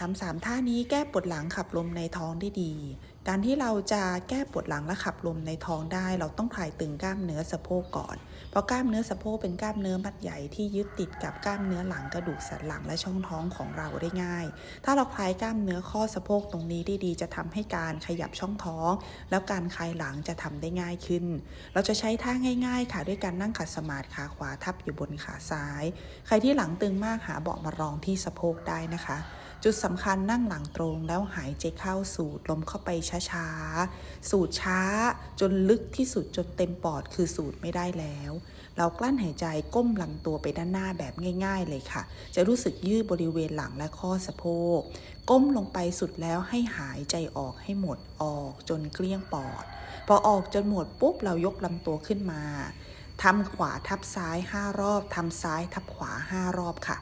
ทำสามท่านี้แก้ปวดหลังขับลมในท้องได้ดี การที่เราจะแก้ปวดหลังและขับลมในท้องได้ เราต้องคลายตึงกล้ามเนื้อสะโพกก่อน เพราะกล้ามเนื้อสะโพกเป็นกล้ามเนื้อมัดใหญ่ที่ยึดติดกับกล้ามเนื้อหลังกระดูกสันหลังและช่องท้องของเราได้ง่าย ถ้าเราคลายกล้ามเนื้อข้อสะโพกตรงนี้ได้ดีจะทำให้การขยับช่องท้อง แล้วการคลายหลังจะทำได้ง่ายขึ้น เราจะใช้ท่าง่าย ๆ ค่ะด้วยการนั่งขัดสมาธิขาขวาทับอยู่บนขาซ้าย ใครที่หลังตึงมากหาเบาะมารองที่สะโพกได้นะคะ จุดสำคัญนั่งหลังตรงแล้วหายใจเข้าสูดลมเข้าไปช้าๆ สูดช้าจนลึกที่สุดจนเต็มปอดคือสูดไม่ได้แล้ว เรากลั้นหายใจก้มลำตัวไปด้านหน้าแบบง่าย ๆ เลยค่ะ จะรู้สึกยืดบริเวณหลังและข้อสะโพก ก้มลงไปสุดแล้วให้หายใจออกให้หมดออกจนเกลี้ยงปอด พอออกจนหมดปุ๊บเรายกลำตัวขึ้นมาทำขวาทับซ้าย 5 รอบ ทำซ้ายทับขวา 5 รอบค่ะ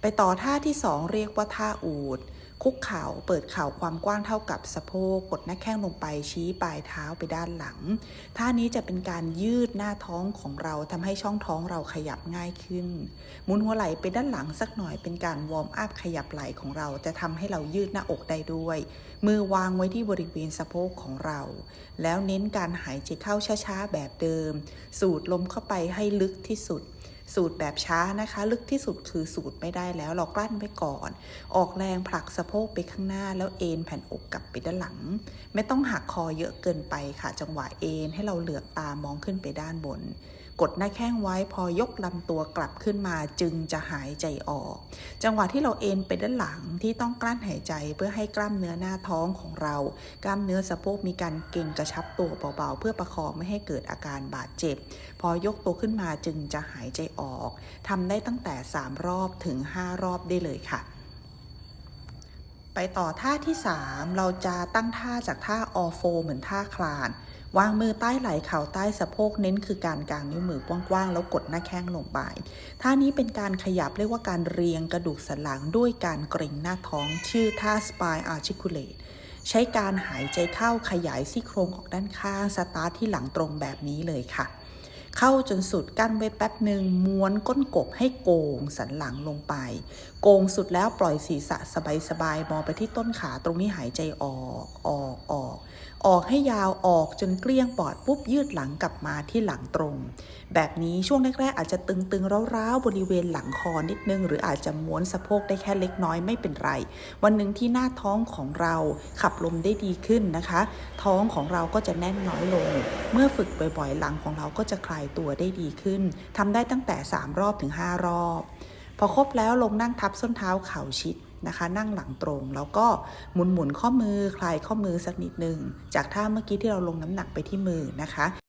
ไปต่อท่าที่ 2 เรียกว่าท่าอูด คุกเข่าเปิดเข่าความกว้างเท่ากับสะโพกกดหน้าแข้งลงไปชี้ปลายเท้าไปด้านหลัง ท่านี้จะเป็นการยืดหน้าท้องของเราทำให้ช่องท้องเราขยับง่ายขึ้นหมุนหัวไหล่ไปด้านหลังสักหน่อยเป็นการวอร์มอัพขยับไหล่ของเราจะทำให้เรายืดหน้าอกได้ด้วย มือวางไว้ที่บริเวณสะโพกของเรา แล้วเน้นการหายใจเข้าช้าๆแบบเดิม สูดลมเข้าไปให้ลึกที่สุด สูดแบบช้านะคะ ลึกที่สุดคือสูดไม่ได้แล้วเรากลั้นไว้ก่อน ออกแรงผลักสะโพกไปข้างหน้า แล้วเอ็นแผ่นอกกลับไปด้านหลัง ไม่ต้องหักคอเยอะเกินไปค่ะจังหวะเอ็นให้เราเหลือบตามองขึ้นไปด้านบน กดหน้าแข้งไว้พอยกลำตัวกลับขึ้นมาจึงจะหายใจออก จังหวะที่เราเอนไปด้านหลังที่ต้องกลั้นหายใจเพื่อให้กล้ามเนื้อหน้าท้องของเรา กล้ามเนื้อสะโพกมีการเก่งกระชับตัวเบาๆ เพื่อประคองไม่ให้เกิดอาการบาดเจ็บ พอยกตัวขึ้นมาจึงจะหายใจออกทำได้ตั้งแต่ 3 รอบถึง 5 รอบได้เลยค่ะไปต่อท่าที่ 3 เราจะตั้งท่าจากท่าออโฟเหมือนท่าคลาน วางมือใต้ไหล่เข่าใต้สะโพกเน้นคือการกางนิ้วมือกว้างๆแล้วกดหน้าแข้งลงไปท่านี้เป็นการขยับเรียกว่าการเรียงกระดูกสันหลังด้วยการเกร็งหน้าท้อง ชื่อท่า spine articulate ใช้การหายใจเข้าขยายซี่โครงออกด้านข้างสตาร์ทที่หลังตรงแบบนี้เลยค่ะ เข้าจนสุดกั้นไว้แป๊บหนึ่งม้วนก้นกบให้โกงสันหลังลงไป โกงสุดแล้วปล่อยศีรษะสบายๆมองไปที่ต้นขาตรงนี้หายใจออกออกออก ออกให้ยาวออกจนเกลี้ยงปอดปุ๊บยืดหลังกลับมาที่หลังตรง แบบนี้ช่วงแรกๆอาจจะตึงๆร้าวๆบริเวณหลังคอนิดนึง หรืออาจจะม้วนสะโพกได้แค่เล็กน้อยไม่เป็นไร วันหนึ่งที่หน้าท้องของเราขับลมได้ดีขึ้นนะคะ ท้องของเราก็จะแน่นน้อยลง เมื่อฝึกบ่อยๆ หลังของเราก็จะคลายตัวได้ดีขึ้นทำได้ตั้งแต่ 3 รอบถึง 5 รอบ พอครบแล้วลงนั่งทับส้นเท้าเข่าชิดนะคะ นั่งหลังตรง แล้วก็หมุนหมุนข้อมือคลายข้อมือสักนิดหนึ่งจากท่าเมื่อกี้ที่เราลงน้ำหนักไปที่มือนะคะ